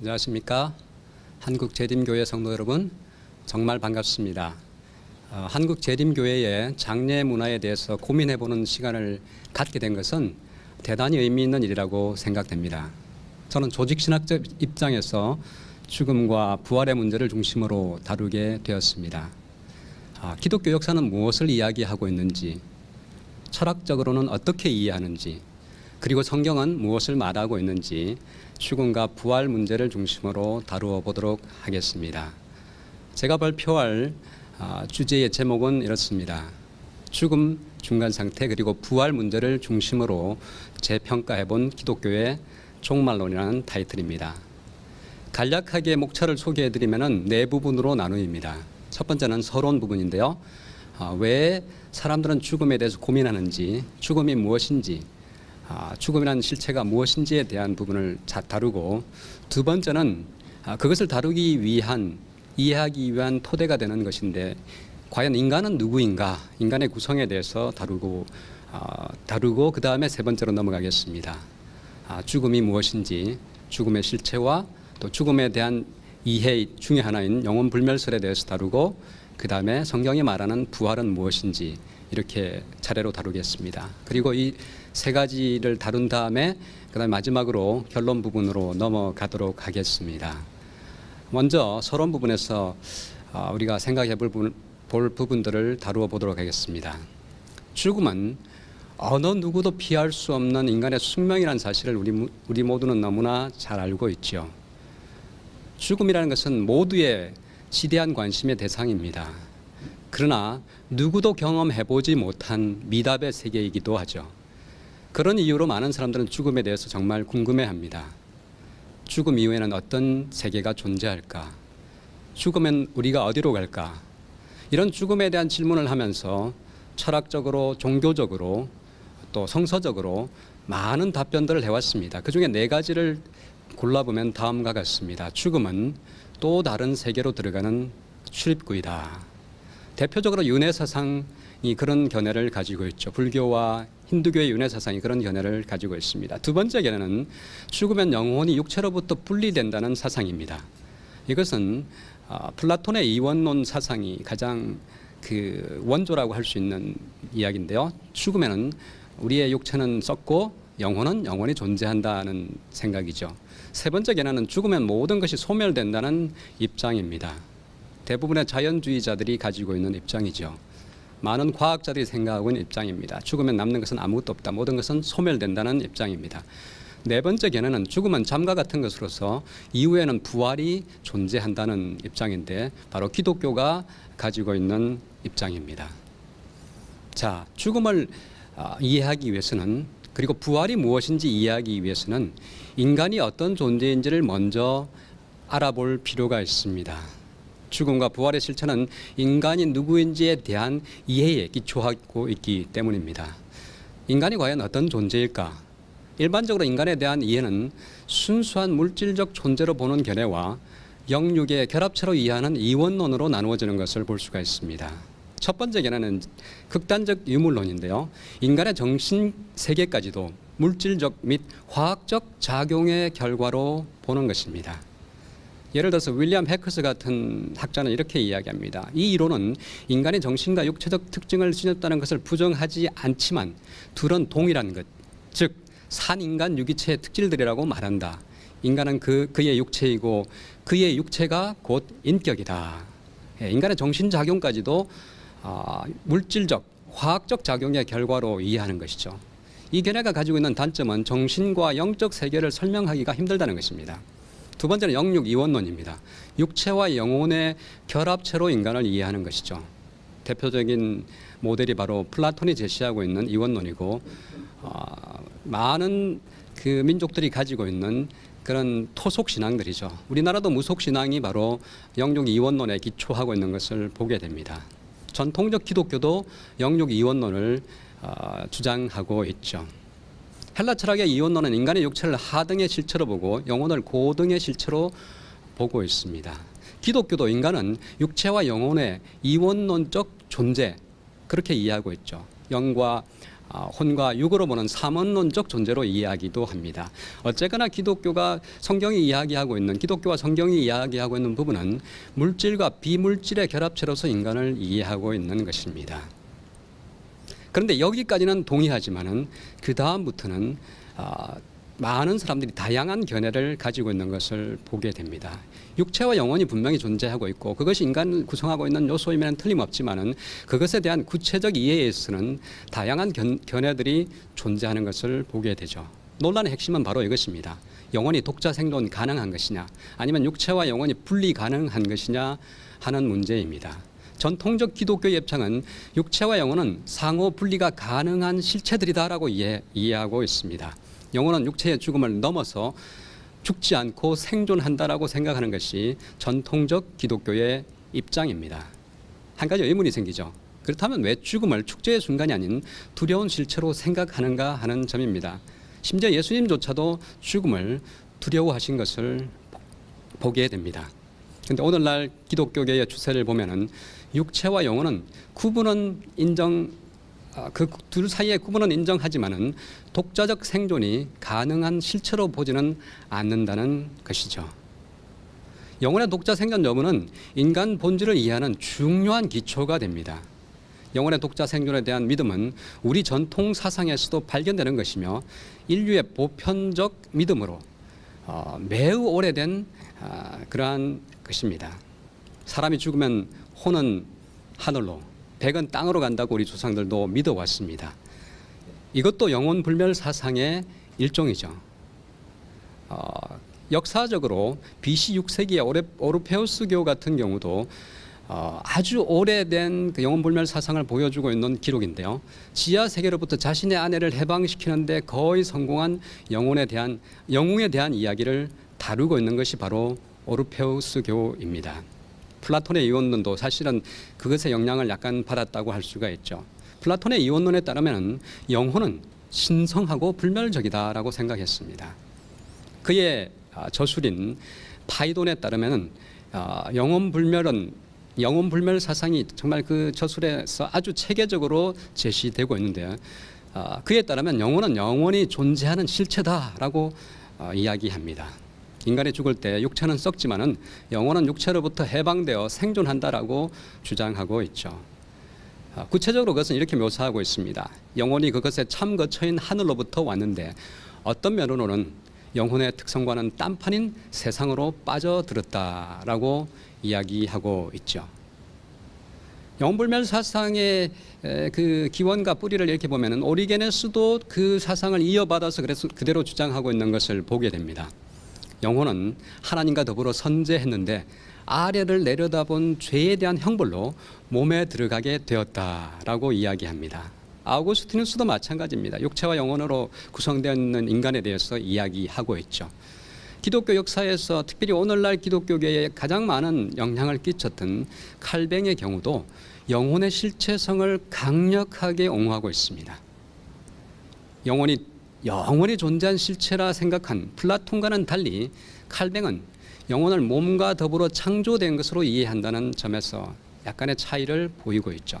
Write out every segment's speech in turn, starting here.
안녕하십니까. 한국 재림교회 성도 여러분, 정말 반갑습니다. 어, 한국 재림교회의 장례 문화에 대해서 고민해보는 시간을 갖게 된 것은 대단히 의미 있는 일이라고 생각됩니다. 저는 조직신학적 입장에서 죽음과 부활의 문제를 중심으로 다루게 되었습니다. 아, 기독교 역사는 무엇을 이야기하고 있는지, 철학적으로는 어떻게 이해하는지, 그리고 성경은 무엇을 말하고 있는지 죽음과 부활 문제를 중심으로 다루어 보도록 하겠습니다. 제가 발표할 아, 주제의 제목은 이렇습니다. 죽음 중간 상태 그리고 부활 문제를 중심으로 재평가해 본 기독교의 종말론이라는 타이틀입니다. 간략하게 목차를 소개해 드리면은 네 부분으로 나누입니다. 첫 번째는 서론 부분인데요. 아, 왜 사람들은 죽음에 대해서 고민하는지, 죽음이 무엇인지, 아, 죽음이라는 실체가 무엇인지에 대한 부분을 자, 다루고 두 번째는 아, 그것을 다루기 위한 이해하기 위한 토대가 되는 것인데 과연 인간은 누구인가 인간의 구성에 대해서 다루고 아, 다루고 그 다음에 세 번째로 넘어가겠습니다. 아, 죽음이 무엇인지 죽음의 실체와 또 죽음에 대한 이해 중의 하나인 영혼 불멸설에 대해서 다루고 그 다음에 성경이 말하는 부활은 무엇인지 이렇게 차례로 다루겠습니다. 그리고 이 세 가지를 다룬 다음에 그다음 마지막으로 결론 부분으로 넘어가도록 하겠습니다. 먼저 서론 부분에서 아, 우리가 생각해 볼, 부분, 볼 부분들을 다루어 보도록 하겠습니다. 죽음은 어느 누구도 피할 수 없는 인간의 숙명이라는 사실을 우리, 모- 우리 모두는 너무나 잘 알고 있죠. 죽음이라는 것은 모두의 지대한 관심의 대상입니다. 그러나 누구도 경험해보지 못한 미답의 세계이기도 하죠. 그런 이유로 많은 사람들은 죽음에 대해서 정말 궁금해합니다. 죽음 이후에는 어떤 세계가 존재할까? 죽으면 우리가 어디로 갈까? 이런 죽음에 대한 질문을 하면서 철학적으로, 종교적으로, 또 성서적으로 많은 답변들을 해왔습니다. 그 중에 네 가지를 골라보면 다음과 같습니다. 죽음은 또 다른 세계로 들어가는 출입구이다. 대표적으로 윤회 사상이 그런 견해를 가지고 있죠. 불교와 힌두교의 윤회 사상이 그런 견해를 가지고 있습니다. 두 번째 견해는 죽으면 영혼이 육체로부터 분리된다는 사상입니다. 이것은 아, 플라톤의 이원론 사상이 가장 그 원조라고 할 수 있는 이야기인데요. 죽으면은 우리의 육체는 썩고 영혼은 영원히 존재한다는 생각이죠. 세 번째 견해는 죽으면 모든 것이 소멸된다는 입장입니다. 대부분의 자연주의자들이 가지고 있는 입장이죠. 많은 과학자들이 생각하고 있는 입장입니다. 죽으면 남는 것은 아무것도 없다. 모든 것은 소멸된다는 입장입니다. 네 번째 견해는 죽음은 잠과 같은 것으로서 이후에는 부활이 존재한다는 입장인데 바로 기독교가 가지고 있는 입장입니다. 자, 죽음을 아, 이해하기 위해서는 그리고 부활이 무엇인지 이해하기 위해서는 인간이 어떤 존재인지를 먼저 알아볼 필요가 있습니다. 죽음과 부활의 실체는 인간이 누구인지에 대한 이해에 기초하고 있기 때문입니다. 인간이 과연 어떤 존재일까? 일반적으로 인간에 대한 이해는 순수한 물질적 존재로 보는 견해와 영육의 결합체로 이해하는 이원론으로 나누어지는 것을 볼 수가 있습니다. 첫 번째 견해는 극단적 유물론인데요. 인간의 정신 세계까지도 물질적 및 화학적 작용의 결과로 보는 것입니다. 예를 들어서 윌리엄 해커스 같은 학자는 이렇게 이야기합니다. 이 이론은 인간의 정신과 육체적 특징을 지녔다는 것을 부정하지 않지만 둘은 동일한 것, 즉 산인간 유기체의 특질들이라고 말한다. 인간은 그 그의 육체이고 그의 육체가 곧 인격이다. 예, 인간의 정신 작용까지도 아, 물질적, 화학적 작용의 결과로 이해하는 것이죠. 이 견해가 가지고 있는 단점은 정신과 영적 세계를 설명하기가 힘들다는 것입니다. 두 번째는 영육 이원론입니다. 육체와 영혼의 결합체로 인간을 이해하는 것이죠. 대표적인 모델이 바로 플라톤이 제시하고 있는 이원론이고 어, 많은 그 민족들이 가지고 있는 그런 토속 신앙들이죠. 우리나라도 무속 신앙이 바로 영육 이원론에 기초하고 있는 것을 보게 됩니다. 전통적 기독교도 영육 이원론을 어, 주장하고 있죠. 헬라 철학의 이원론은 인간의 육체를 하등의 실체로 보고 영혼을 고등의 실체로 보고 있습니다. 기독교도 인간은 육체와 영혼의 이원론적 존재 그렇게 이해하고 있죠. 영과 어, 혼과 육으로 보는 삼원론적 존재로 이해하기도 합니다. 어쨌거나 기독교가 성경이 이야기하고 있는 기독교와 성경이 이야기하고 있는 부분은 물질과 비물질의 결합체로서 인간을 이해하고 있는 것입니다. 그런데 여기까지는 동의하지만은 그 다음부터는 아, 많은 사람들이 다양한 견해를 가지고 있는 것을 보게 됩니다. 육체와 영혼이 분명히 존재하고 있고 그것이 인간을 구성하고 있는 요소이면 틀림없지만은 그것에 대한 구체적 이해에서는 다양한 견, 견해들이 존재하는 것을 보게 되죠. 논란의 핵심은 바로 이것입니다. 영혼이 독자 생존 가능한 것이냐, 아니면 육체와 영혼이 분리 가능한 것이냐 하는 문제입니다. 전통적 기독교 입장은 육체와 영혼은 상호 분리가 가능한 실체들이다라고 이해, 이해하고 있습니다. 영혼은 육체의 죽음을 넘어서 죽지 않고 생존한다라고 생각하는 것이 전통적 기독교의 입장입니다. 한 가지 의문이 생기죠. 그렇다면 왜 죽음을 축제의 순간이 아닌 두려운 실체로 생각하는가 하는 점입니다. 심지어 예수님조차도 죽음을 두려워하신 것을 보게 됩니다. 근데 오늘날 기독교계의 추세를 보면은 육체와 영혼은 구분은 인정 그 둘 사이의 구분은 인정하지만은 독자적 생존이 가능한 실체로 보지는 않는다는 것이죠. 영혼의 독자 생존 여부는 인간 본질을 이해하는 중요한 기초가 됩니다. 영혼의 독자 생존에 대한 믿음은 우리 전통 사상에서도 발견되는 것이며 인류의 보편적 믿음으로 어, 매우 오래된 아, 그러한 것입니다. 사람이 죽으면 혼은 하늘로, 백은 땅으로 간다고 우리 조상들도 믿어왔습니다. 이것도 영혼 불멸 사상의 일종이죠. 어, 역사적으로 BC 6세기의 오레, 오르페우스교 같은 경우도 어, 아주 오래된 그 영혼 불멸 사상을 보여주고 있는 기록인데요. 지하 세계로부터 자신의 아내를 해방시키는데 거의 성공한 영혼에 대한 영웅에 대한 이야기를 다루고 있는 것이 바로 오르페우스교입니다. 플라톤의 이원론도 사실은 그것의 영향을 약간 받았다고 할 수가 있죠. 플라톤의 이원론에 따르면 영혼은 신성하고 불멸적이다라고 생각했습니다. 그의 아, 저술인 파이돈에 따르면 아, 영혼 불멸은 영혼 불멸 사상이 정말 그 저술에서 아주 체계적으로 제시되고 있는데 아, 그에 따르면 영혼은 영원히 존재하는 실체다라고 어, 이야기합니다. 인간이 죽을 때 육체는 썩지만은 영혼은 육체로부터 해방되어 생존한다라고 주장하고 있죠. 아, 구체적으로 그것은 이렇게 묘사하고 있습니다. 영혼이 그것의 참 거처인 하늘로부터 왔는데 어떤 면으로는 영혼의 특성과는 딴판인 세상으로 빠져들었다라고 이야기하고 있죠. 영불멸 사상의 에, 그 기원과 뿌리를 이렇게 보면은 오리게네스도 그 사상을 이어받아서 그래서 그대로 주장하고 있는 것을 보게 됩니다. 영혼은 하나님과 더불어 선재했는데 아래를 내려다본 죄에 대한 형벌로 몸에 들어가게 되었다라고 이야기합니다. 아우구스티누스도 마찬가지입니다. 육체와 영혼으로 구성되어 있는 인간에 대해서 이야기하고 있죠. 기독교 역사에서 특별히 오늘날 기독교계에 가장 많은 영향을 끼쳤던 칼뱅의 경우도 영혼의 실체성을 강력하게 옹호하고 있습니다. 영혼이 영원히 존재한 실체라 생각한 플라톤과는 달리 칼뱅은 영혼을 몸과 더불어 창조된 것으로 이해한다는 점에서 약간의 차이를 보이고 있죠.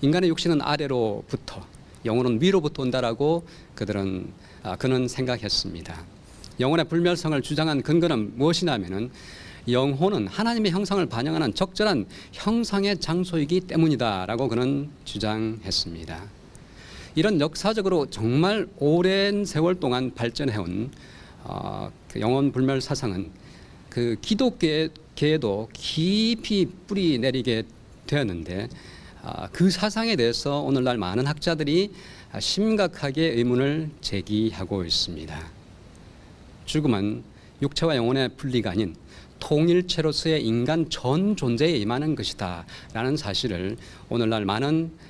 인간의 육신은 아래로부터 영혼은 위로부터 온다라고 그들은 아, 그는 생각했습니다. 영혼의 불멸성을 주장한 근거는 무엇이냐면은 영혼은 하나님의 형상을 반영하는 적절한 형상의 장소이기 때문이다라고 그는 주장했습니다. 이런 역사적으로 정말 오랜 세월 동안 발전해온 어, 그 영혼 불멸 사상은 그 기독교에도 깊이 뿌리 내리게 되었는데 아, 그 사상에 대해서 오늘날 많은 학자들이 심각하게 의문을 제기하고 있습니다. 죽음은 육체와 영혼의 분리가 아닌 통일체로서의 인간 전 존재에 임하는 것이다 라는 사실을 오늘날 많은 아,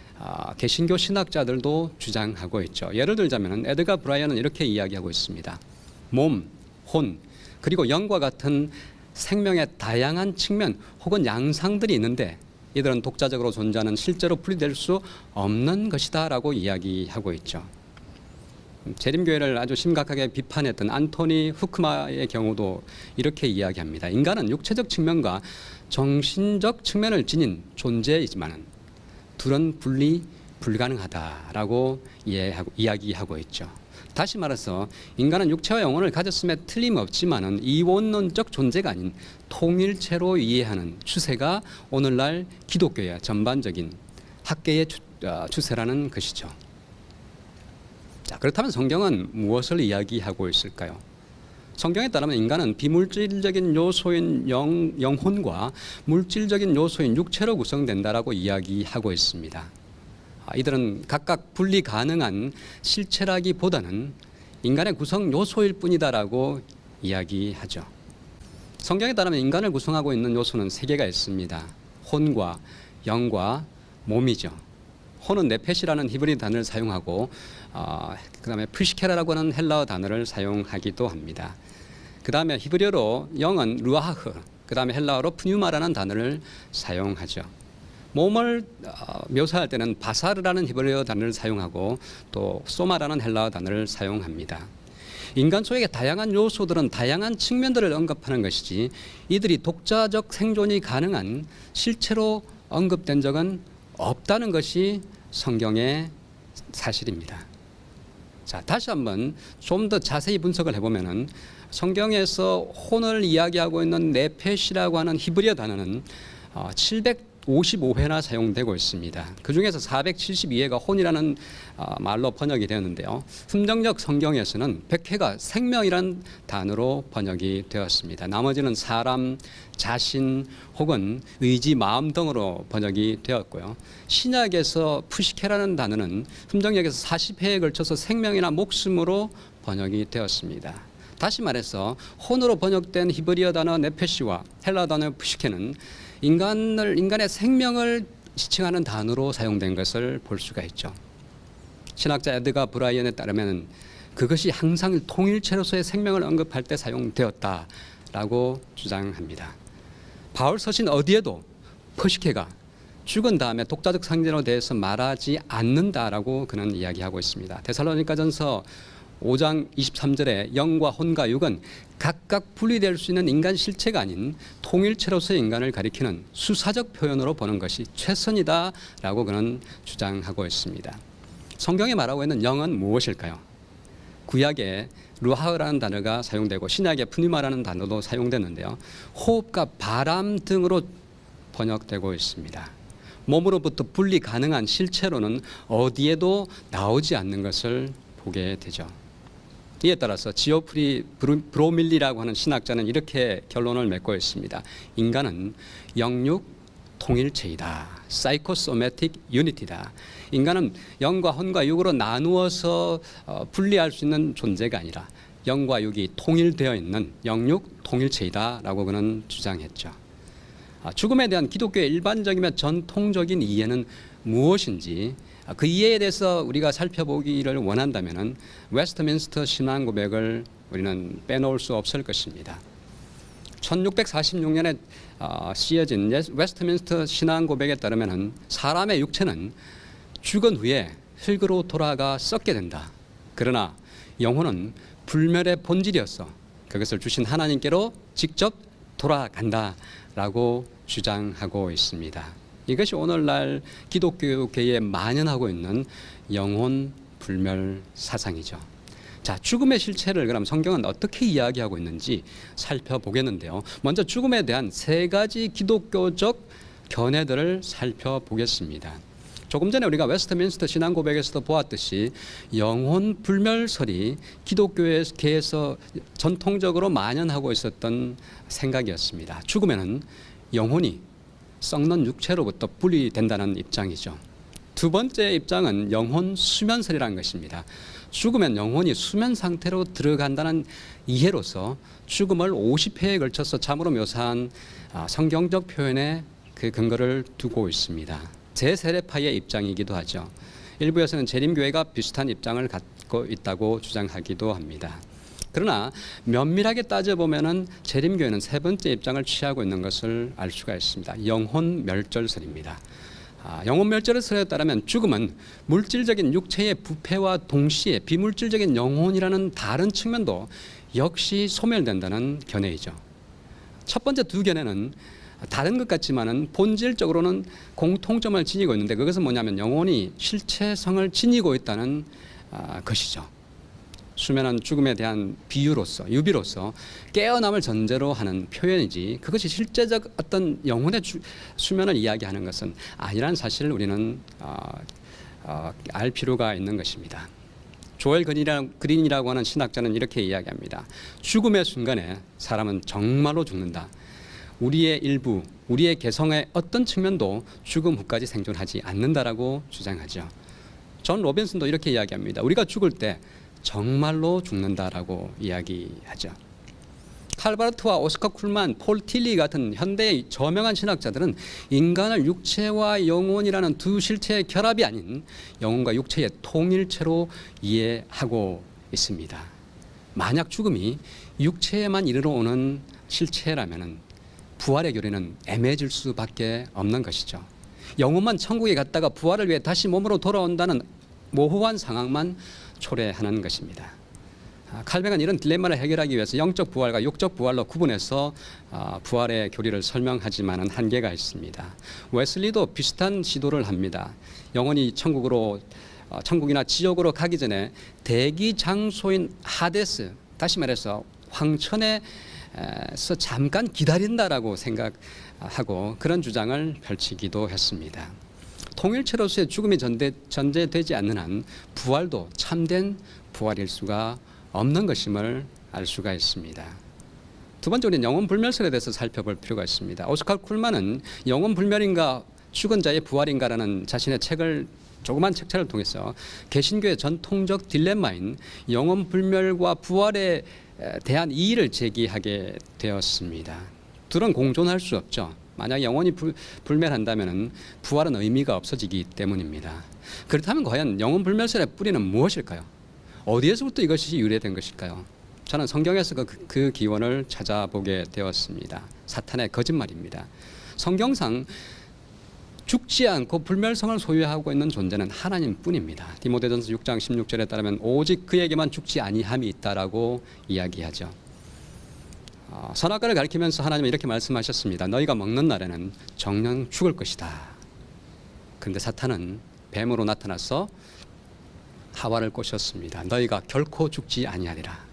개신교 신학자들도 주장하고 있죠. 예를 들자면 에드가 브라이언은 이렇게 이야기하고 있습니다. 몸, 혼, 그리고 영과 같은 생명의 다양한 측면 혹은 양상들이 있는데 이들은 독자적으로 존재하는 실제로 분리될 수 없는 것이다라고 이야기하고 있죠. 재림교회를 아주 심각하게 비판했던 안토니 후크마의 경우도 이렇게 이야기합니다. 인간은 육체적 측면과 정신적 측면을 지닌 존재이지만 둘은 분리 불가능하다라고 이해하고 이야기하고 있죠. 다시 말해서 인간은 육체와 영혼을 가졌음에 틀림없지만은 이원론적 존재가 아닌 통일체로 이해하는 추세가 오늘날 기독교의 전반적인 학계의 추, 어, 추세라는 것이죠. 자, 그렇다면 성경은 무엇을 이야기하고 있을까요? 성경에 따르면 인간은 비물질적인 요소인 영, 영혼과 물질적인 요소인 육체로 구성된다라고 이야기하고 있습니다. 아, 이들은 각각 분리 가능한 실체라기보다는 인간의 구성 요소일 뿐이다라고 이야기하죠. 성경에 따르면 인간을 구성하고 있는 요소는 세 개가 있습니다. 혼과 영과 몸이죠. 혼은 네펫이라는 히브리 단어를 사용하고 어, 그다음에 프시케라라고 하는 헬라어 단어를 사용하기도 합니다. 그 다음에 히브리어로 영은 루아흐, 그 다음에 헬라어로 프뉴마라는 단어를 사용하죠. 몸을 어, 묘사할 때는 바사르라는 히브리어 단어를 사용하고 또 소마라는 헬라어 단어를 사용합니다. 인간 속의 다양한 요소들은 다양한 측면들을 언급하는 것이지 이들이 독자적 생존이 가능한 실체로 언급된 적은 없다는 것이 성경의 사실입니다. 자, 다시 한번 좀 더 자세히 분석을 해보면은 성경에서 혼을 이야기하고 있는 네펫이라고 하는 히브리어 단어는 어, 755회나 사용되고 있습니다. 그 중에서 472회가 혼이라는 어, 말로 번역이 되었는데요. 흠정적 성경에서는 100회가 생명이란 단어로 번역이 되었습니다. 나머지는 사람, 자신 혹은 의지, 마음 등으로 번역이 되었고요. 신약에서 푸시케라는 단어는 흠정역에서 40회에 걸쳐서 생명이나 목숨으로 번역이 되었습니다. 다시 말해서 혼으로 번역된 히브리어 단어 네페시와 헬라 단어 푸시케는 인간을 인간의 생명을 지칭하는 단어로 사용된 것을 볼 수가 있죠. 신학자 에드가 브라이언에 따르면 그것이 항상 통일체로서의 생명을 언급할 때 사용되었다라고 주장합니다. 바울 서신 어디에도 퍼시케가 죽은 다음에 독자적 상징으로 대해서 말하지 않는다라고 그는 이야기하고 있습니다. 데살로니가전서 5장 23절에 영과 혼과 육은 각각 분리될 수 있는 인간 실체가 아닌 통일체로서의 인간을 가리키는 수사적 표현으로 보는 것이 최선이다라고 그는 주장하고 있습니다. 성경에 말하고 있는 영은 무엇일까요? 구약에 루하흐라는 단어가 사용되고 신약에 푸니마라는 단어도 사용되는데요. 호흡과 바람 등으로 번역되고 있습니다. 몸으로부터 분리 가능한 실체로는 어디에도 나오지 않는 것을 보게 되죠. 이에 따라서 지오프리 브로밀리라고 하는 신학자는 이렇게 결론을 맺고 있습니다. 인간은 영육 통일체이다. 사이코소매틱 유니티다. 인간은 영과 혼과 육으로 나누어서 어, 분리할 수 있는 존재가 아니라 영과 육이 통일되어 있는 영육 통일체이다라고 그는 주장했죠. 아, 죽음에 대한 기독교의 일반적이며 전통적인 이해는 무엇인지 아, 그 이해에 대해서 우리가 살펴보기를 원한다면은 웨스트민스터 신앙 고백을 우리는 빼놓을 수 없을 것입니다. 1646년에 어, 쓰여진 웨스트민스터 신앙 고백에 따르면은 사람의 육체는 죽은 후에 흙으로 돌아가 썩게 된다. 그러나 영혼은 불멸의 본질이었어. 그것을 주신 하나님께로 직접 돌아간다라고 주장하고 있습니다. 이것이 오늘날 기독교계에 만연하고 있는 영혼 불멸 사상이죠. 자, 죽음의 실체를 그럼 성경은 어떻게 이야기하고 있는지 살펴보겠는데요. 먼저 죽음에 대한 세 가지 기독교적 견해들을 살펴보겠습니다. 조금 전에 우리가 웨스트민스터 신앙 고백에서도 보았듯이 영혼 불멸설이 기독교계에서 전통적으로 만연하고 있었던 생각이었습니다. 죽으면은 영혼이 썩는 육체로부터 분리된다는 입장이죠. 두 번째 입장은 영혼 수면설이라는 것입니다. 죽으면 영혼이 수면 상태로 들어간다는 이해로서 죽음을 50회에 걸쳐서 참으로 묘사한 아, 성경적 표현에 그 근거를 두고 있습니다. 제세례파의 입장이기도 하죠. 일부에서는 재림교회가 비슷한 입장을 갖고 있다고 주장하기도 합니다. 그러나 면밀하게 따져보면은 재림교회는 세 번째 입장을 취하고 있는 것을 알 수가 있습니다. 영혼 멸절설입니다. 아, 영혼 멸절설에 따르면 죽음은 물질적인 육체의 부패와 동시에 비물질적인 영혼이라는 다른 측면도 역시 소멸된다는 견해이죠. 첫 번째 두 견해는 다른 것 같지만은 본질적으로는 공통점을 지니고 있는데 그것은 뭐냐면 영혼이 실체성을 지니고 있다는 아, 것이죠. 수면은 죽음에 대한 비유로서 유비로서 깨어남을 전제로 하는 표현이지 그것이 실제적 어떤 영혼의 주, 수면을 이야기하는 것은 아니라는 사실을 우리는 어, 어, 알 필요가 있는 것입니다. 조엘 그린이라- 그린이라고 하는 신학자는 이렇게 이야기합니다. 죽음의 순간에 사람은 정말로 죽는다. 우리의 일부, 우리의 개성의 어떤 측면도 죽음 후까지 생존하지 않는다라고 주장하죠. 존 로빈슨도 이렇게 이야기합니다. 우리가 죽을 때 정말로 죽는다라고 이야기하죠. 칼바르트와 오스카 쿨만, 폴 틸리 같은 현대의 저명한 신학자들은 인간을 육체와 영혼이라는 두 실체의 결합이 아닌 영혼과 육체의 통일체로 이해하고 있습니다. 만약 죽음이 육체에만 이르러 오는 실체라면은 부활의 교리는 애매해질 수밖에 없는 것이죠. 영혼만 천국에 갔다가 부활을 위해 다시 몸으로 돌아온다는 모호한 상황만 초래하는 것입니다. 아, 칼뱅은 이런 딜레마를 해결하기 위해서 영적 부활과 육적 부활로 구분해서 아, 부활의 교리를 설명하지만은 한계가 있습니다. 웨슬리도 비슷한 시도를 합니다. 영혼이 천국으로 어, 천국이나 지옥으로 가기 전에 대기 장소인 하데스 다시 말해서 황천에서 잠깐 기다린다라고 생각하고 그런 주장을 펼치기도 했습니다. 통일체로서의 죽음이 전대, 전제되지 않는 한 부활도 참된 부활일 수가 없는 것임을 알 수가 있습니다. 두 번째 우리는 영혼 불멸설에 대해서 살펴볼 필요가 있습니다. 오스칼 쿨만은 영혼 불멸인가 죽은 자의 부활인가라는 자신의 책을 조그만 책자를 통해서 개신교의 전통적 딜레마인 영혼 불멸과 부활에 에, 대한 이의를 제기하게 되었습니다. 둘은 공존할 수 없죠. 만약 영혼이 불, 불멸한다면 부활은 의미가 없어지기 때문입니다. 그렇다면 과연 영혼 불멸설의 뿌리는 무엇일까요? 어디에서부터 이것이 유래된 것일까요? 저는 성경에서 그, 그 기원을 찾아보게 되었습니다. 사탄의 거짓말입니다. 성경상 죽지 않고 불멸성을 소유하고 있는 존재는 하나님뿐입니다. 디모데전서 6장 16절에 따르면 오직 그에게만 죽지 아니함이 있다라고 이야기하죠. 어, 선악과를 가리키면서 하나님은 이렇게 말씀하셨습니다. 너희가 먹는 날에는 정령 죽을 것이다. 그런데 사탄은 뱀으로 나타나서 하와를 꼬셨습니다. 너희가 결코 죽지 아니하리라.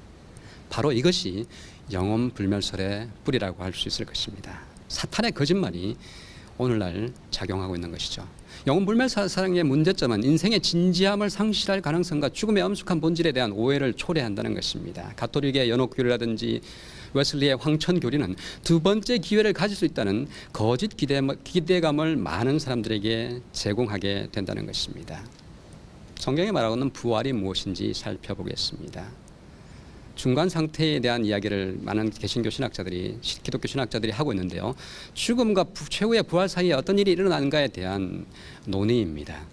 바로 이것이 영혼 불멸설의 뿌리라고 할 수 있을 것입니다. 사탄의 거짓말이 오늘날 작용하고 있는 것이죠. 영혼 불멸 사랑의 문제점은 인생의 진지함을 상실할 가능성과 죽음의 엄숙한 본질에 대한 오해를 초래한다는 것입니다. 가톨릭의 연옥 교리라든지 웨슬리의 황천 교리는 두 번째 기회를 가질 수 있다는 거짓 기대, 기대감을 많은 사람들에게 제공하게 된다는 것입니다. 성경에 말하고는 부활이 무엇인지 살펴보겠습니다. 중간 상태에 대한 이야기를 많은 개신교 신학자들이 기독교 신학자들이 하고 있는데요. 죽음과 부- 최후의 부활 사이에 어떤 일이 일어나는가에 대한 논의입니다.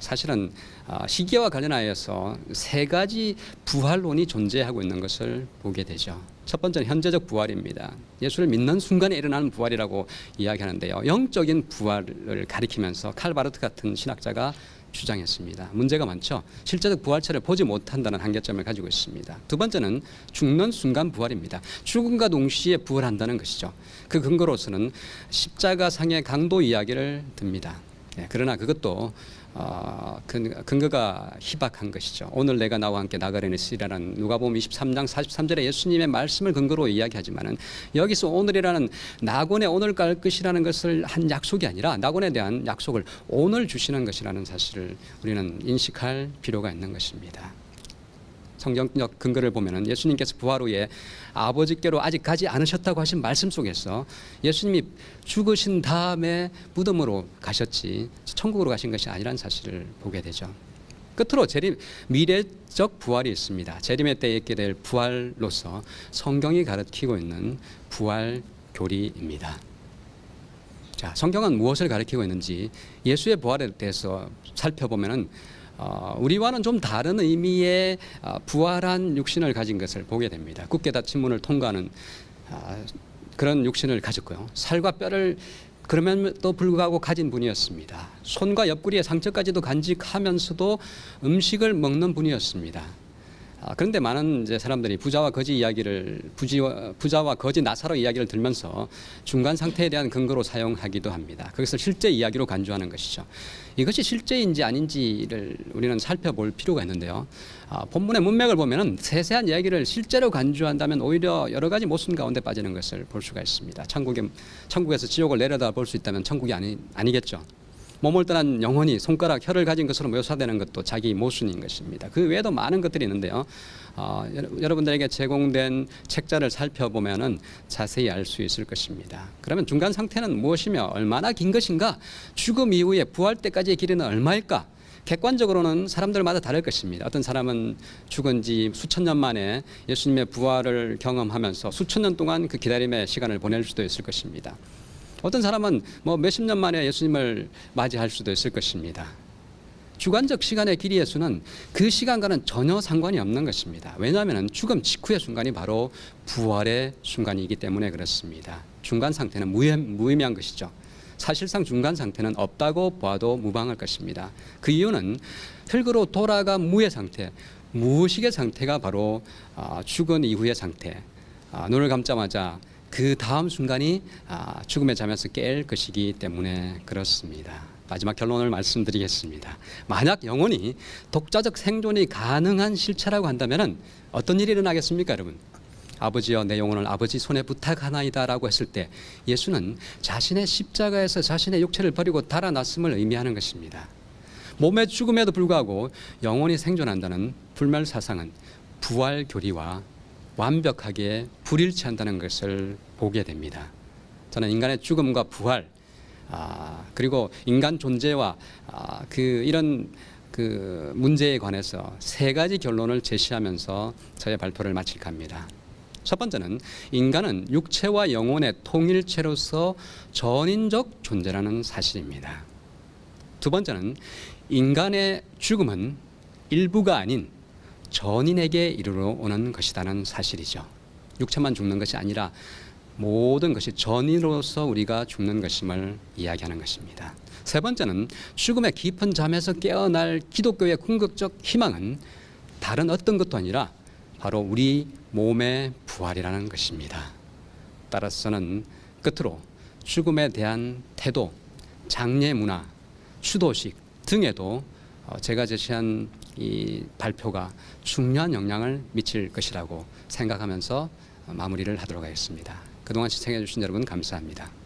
사실은 아, 시기와 관련하여서 세 가지 부활론이 존재하고 있는 것을 보게 되죠. 첫 번째는 현재적 부활입니다. 예수를 믿는 순간에 일어나는 부활이라고 이야기하는데요. 영적인 부활을 가리키면서 칼바르트 같은 신학자가 주장했습니다. 문제가 많죠. 실제적 부활체를 보지 못한다는 한계점을 가지고 있습니다. 두 번째는 죽는 순간 부활입니다. 죽음과 동시에 부활한다는 것이죠. 그 근거로서는 십자가상의 강도 이야기를 듭니다. 예, 그러나 그것도 어, 근- 근거가 희박한 것이죠. 오늘 내가 나와 함께 나가려는 시라는 누가복음 23장 43절에 예수님의 말씀을 근거로 이야기하지만은 여기서 오늘이라는 낙원에 오늘 갈 것이라는 것을 한 약속이 아니라 낙원에 대한 약속을 오늘 주시는 것이라는 사실을 우리는 인식할 필요가 있는 것입니다. 성경적 근거를 보면은 예수님께서 부활 후에 아버지께로 아직 가지 않으셨다고 하신 말씀 속에서 예수님이 죽으신 다음에 무덤으로 가셨지 천국으로 가신 것이 아니라는 사실을 보게 되죠. 끝으로 재림 미래적 부활이 있습니다. 재림의 때에 있게 될 부활로서 성경이 가르치고 있는 부활 교리입니다. 자, 성경은 무엇을 가르치고 있는지 예수의 부활에 대해서 살펴보면은 어, 우리와는 좀 다른 의미의 어, 부활한 육신을 가진 것을 보게 됩니다. 굳게 닫힌 문을 통과하는 아, 그런 육신을 가졌고요. 살과 뼈를 그럼에도 불구하고 가진 분이었습니다. 손과 옆구리의 상처까지도 간직하면서도 음식을 먹는 분이었습니다. 아, 그런데 많은 이제 사람들이 부자와 거지 이야기를 부지와, 부자와 거지 나사로 이야기를 들면서 중간 상태에 대한 근거로 사용하기도 합니다. 그것을 실제 이야기로 간주하는 것이죠. 이것이 실제인지 아닌지를 우리는 살펴볼 필요가 있는데요. 아, 본문의 문맥을 보면은 세세한 이야기를 실제로 간주한다면 오히려 여러 가지 모순 가운데 빠지는 것을 볼 수가 있습니다. 천국에 천국에서 지옥을 내려다 볼 수 있다면 천국이 아니 아니겠죠. 몸을 떠난 영혼이 손가락 혀를 가진 것으로 묘사되는 것도 자기 모순인 것입니다. 그 외에도 많은 것들이 있는데요. 어, 여러- 여러분들에게 제공된 책자를 살펴보면은 자세히 알 수 있을 것입니다. 그러면 중간 상태는 무엇이며 얼마나 긴 것인가? 죽음 이후에 부활 때까지의 길이는 얼마일까? 객관적으로는 사람들마다 다를 것입니다. 어떤 사람은 죽은 지 수천 년 만에 예수님의 부활을 경험하면서 수천 년 동안 그 기다림의 시간을 보낼 수도 있을 것입니다. 어떤 사람은 뭐 몇십 년 만에 예수님을 맞이할 수도 있을 것입니다. 주관적 시간의 길이의 수는 그 시간과는 전혀 상관이 없는 것입니다. 왜냐하면 죽음 직후의 순간이 바로 부활의 순간이기 때문에 그렇습니다. 중간 상태는 무의, 무의미한 것이죠. 사실상 중간 상태는 없다고 봐도 무방할 것입니다. 그 이유는 흙으로 돌아가 무의 상태, 무의식의 상태가 바로 아, 죽은 이후의 상태. 아, 눈을 감자마자 그 다음 순간이 아, 죽음의 잠에서 깰 것이기 때문에 그렇습니다. 마지막 결론을 말씀드리겠습니다. 만약 영혼이 독자적 생존이 가능한 실체라고 한다면 어떤 일이 일어나겠습니까, 여러분? 아버지여 내 영혼을 아버지 손에 부탁하나이다라고 했을 때 예수는 자신의 십자가에서 자신의 육체를 버리고 달아났음을 의미하는 것입니다. 몸의 죽음에도 불구하고 영혼이 생존한다는 불멸 사상은 부활 교리와 완벽하게 불일치한다는 것을 보게 됩니다. 저는 인간의 죽음과 부활 아, 그리고 인간 존재와 아, 그 이런 그 문제에 관해서 세 가지 결론을 제시하면서 저의 발표를 마칠까 합니다. 첫 번째는 인간은 육체와 영혼의 통일체로서 전인적 존재라는 사실입니다. 두 번째는 인간의 죽음은 일부가 아닌 전인에게 이르러 오는 것이라는 사실이죠. 육체만 죽는 것이 아니라 모든 것이 전인으로서 우리가 죽는 것임을 이야기하는 것입니다. 세 번째는 죽음의 깊은 잠에서 깨어날 기독교의 궁극적 희망은 다른 어떤 것도 아니라 바로 우리 몸의 부활이라는 것입니다. 따라서는 끝으로 죽음에 대한 태도, 장례 문화, 추도식 등에도 어, 제가 제시한 이 발표가 중요한 영향을 미칠 것이라고 생각하면서 어, 마무리를 하도록 하겠습니다. 그동안 시청해 주신 여러분 감사합니다.